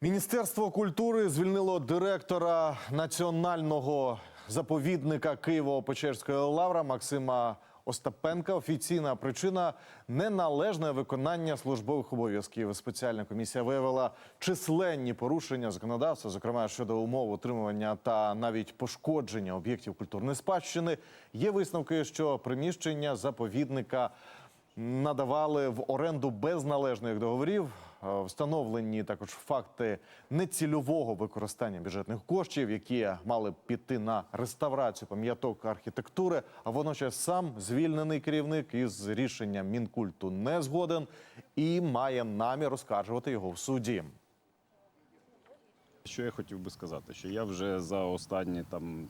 Міністерство культури звільнило директора національного заповідника Києво-Печерської лавра Максима Остапенка. Офіційна причина неналежне виконання службових обов'язків. Спеціальна комісія виявила численні порушення законодавства, зокрема щодо умов утримування та навіть пошкодження об'єктів культурної спадщини. Є висновки, що приміщення заповідника надавали в оренду без належних договорів. Е, Встановлені також факти нецільового використання бюджетних коштів, які мали піти на реставрацію пам'яток архітектури. А водночас сам звільнений керівник із рішенням мінкульту не згоден і має намір оскаржувати його в суді. Що я хотів би сказати, що я вже за останні там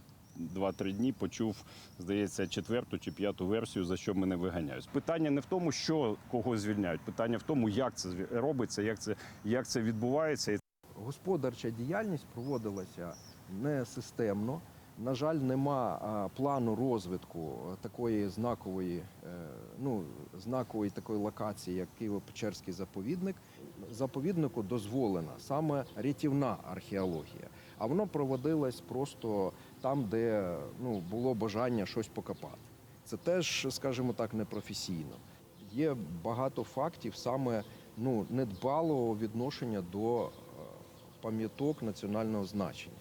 2-3 дні почув, здається, четверту чи п'яту версію, за що мене виганяють. Питання не в тому, що кого звільняють, питання в тому, як це робиться, як це, як це відбувається. Господарча діяльність проводилася не системно. На жаль, нема плану розвитку е, такої знакової, е, ну, знакової такої локації, як Києво-Печерський заповідник. Заповіднику дозволена саме рятівна археологія, а воно проводилось просто там, де ну, було бажання щось покопати. Це теж, скажімо так, непрофесійно. Є багато фактів саме ну, недбалого відношення до е, пам'яток національного значення.